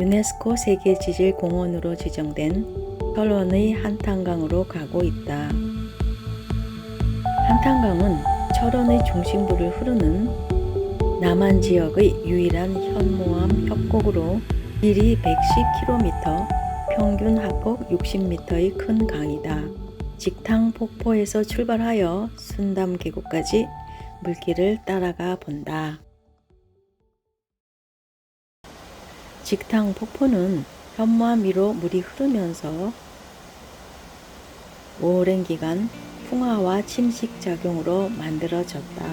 유네스코 세계지질공원으로 지정된 철원의 한탄강으로 가고 있다. 한탄강은 철원의 중심부를 흐르는 남한 지역의 유일한 현모암 협곡으로 길이 110km, 평균 하폭 60m의 큰 강이다. 직탕 폭포에서 출발하여 순담 계곡까지 물길을 따라가 본다. 직탕 폭포는 현무암 위로 물이 흐르면서 오랜 기간 풍화와 침식 작용으로 만들어졌다.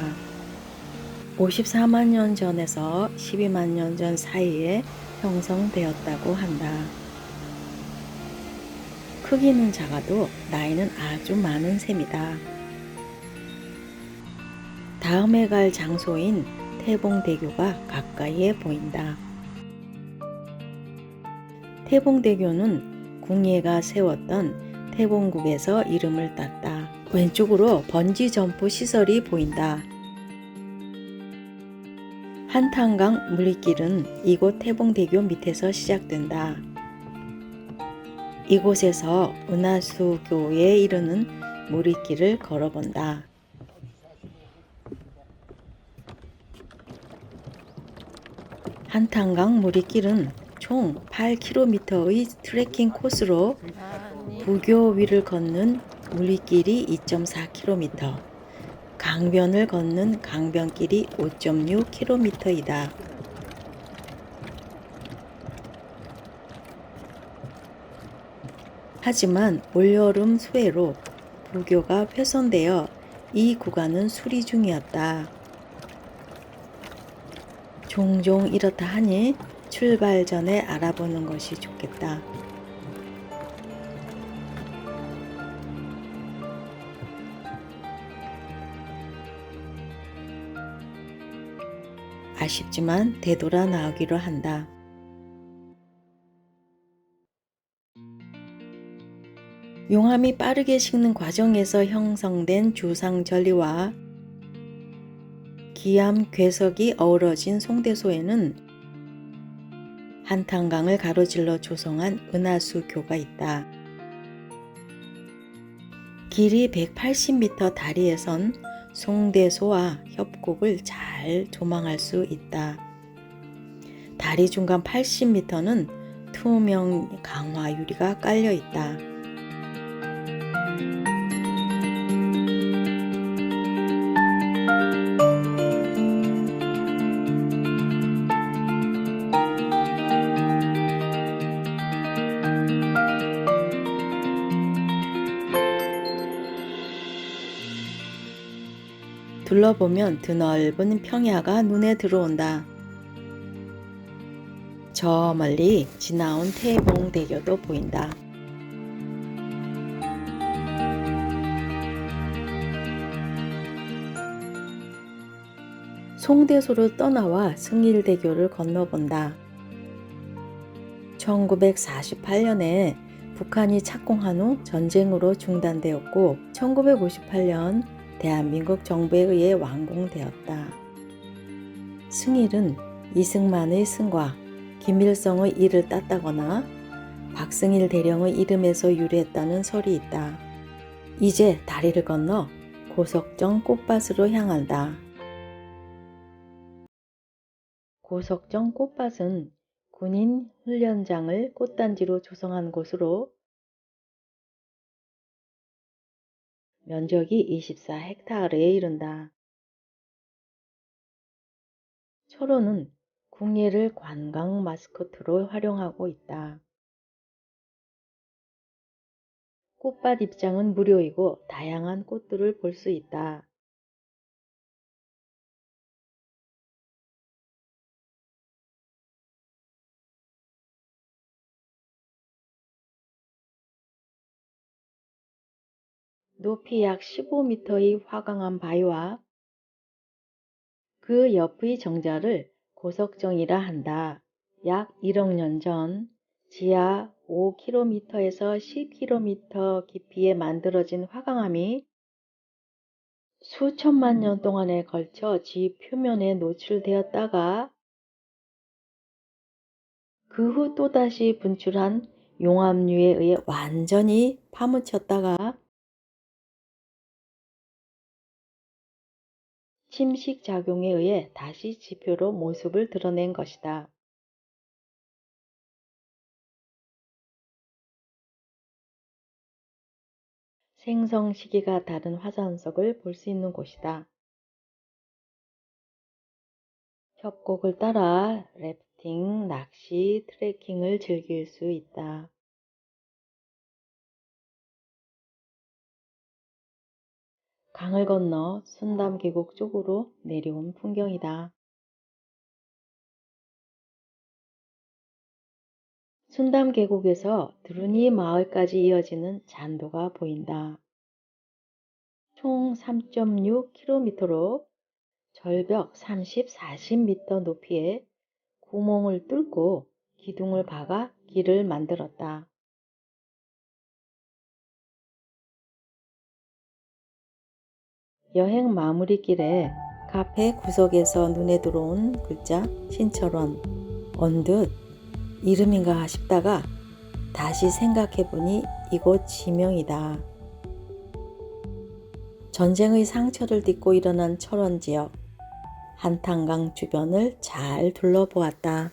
54만 년 전에서 12만 년 전 사이에 형성되었다고 한다. 크기는 작아도 나이는 아주 많은 셈이다. 다음에 갈 장소인 태봉대교가 가까이에 보인다. 태봉대교는 궁예가 세웠던 태봉국에서 이름을 땄다. 왼쪽으로 번지 점프 시설이 보인다. 한탄강 물리길은 이곳 태봉대교 밑에서 시작된다. 이곳에서 은하수교에 이르는 물리길을 걸어본다. 한탄강 물리길은 총 8km의 트레킹 코스로 부교 위를 걷는 물리길이 2.4km, 강변을 걷는 강변길이 5.6km이다. 하지만 올여름 수해로 부교가 훼손되어 이 구간은 수리 중이었다. 종종 이렇다 하니 출발 전에 알아보는 것이 좋겠다. 아쉽지만 되돌아 나오기로 한다. 용암이 빠르게 식는 과정에서 형성된 주상 전리와 기암 괴석이 어우러진 송대소에는 한탄강을 가로질러 조성한 은하수 교가 있다. 길이 180m 다리에선 송대소와 협곡을 잘 조망할 수 있다. 다리 중간 80m는 투명 강화 유리가 깔려 있다. 둘러보면 드넓은 평야가 눈에 들어온다. 저 멀리 지나온 태봉대교도 보인다. 송대소로 떠나와 승일대교를 건너본다. 1948년에 북한이 착공한 후 전쟁으로 중단되었고 1958년 대한민국 정부에 의해 완공되었다. 승일은 이승만의 승과 김일성의 이를 땄다거나 박승일 대령의 이름에서 유래했다는 설이 있다. 이제 다리를 건너 고석정 꽃밭으로 향한다. 고석정 꽃밭은 군인 훈련장을 꽃단지로 조성한 곳으로 면적이 24헥타르에 이른다. 철원은 궁예를 관광 마스코트로 활용하고 있다. 꽃밭 입장은 무료이고 다양한 꽃들을 볼 수 있다. 높이 약 15m의 화강암 바위와 그 옆의 정자를 고석정이라 한다. 약 1억 년 전 지하 5km에서 10km 깊이에 만들어진 화강암이 수천만 년 동안에 걸쳐 지 표면에 노출되었다가 그 후 또다시 분출한 용암류에 의해 완전히 파묻혔다가 침식 작용에 의해 다시 지표로 모습을 드러낸 것이다. 생성 시기가 다른 화산석을 볼 수 있는 곳이다. 협곡을 따라 래프팅, 낚시, 트레킹을 즐길 수 있다. 강을 건너 순담 계곡 쪽으로 내려온 풍경이다. 순담 계곡에서 드루니 마을까지 이어지는 잔도가 보인다. 총 3.6km로 절벽 30, 40m 높이의 구멍을 뚫고 기둥을 박아 길을 만들었다. 여행 마무리길에 카페 구석에서 눈에 들어온 글자 신철원 언뜻 이름인가 싶다가 다시 생각해보니 이곳 지명이다. 전쟁의 상처를 딛고 일어난 철원 지역 한탄강 주변을 잘 둘러보았다.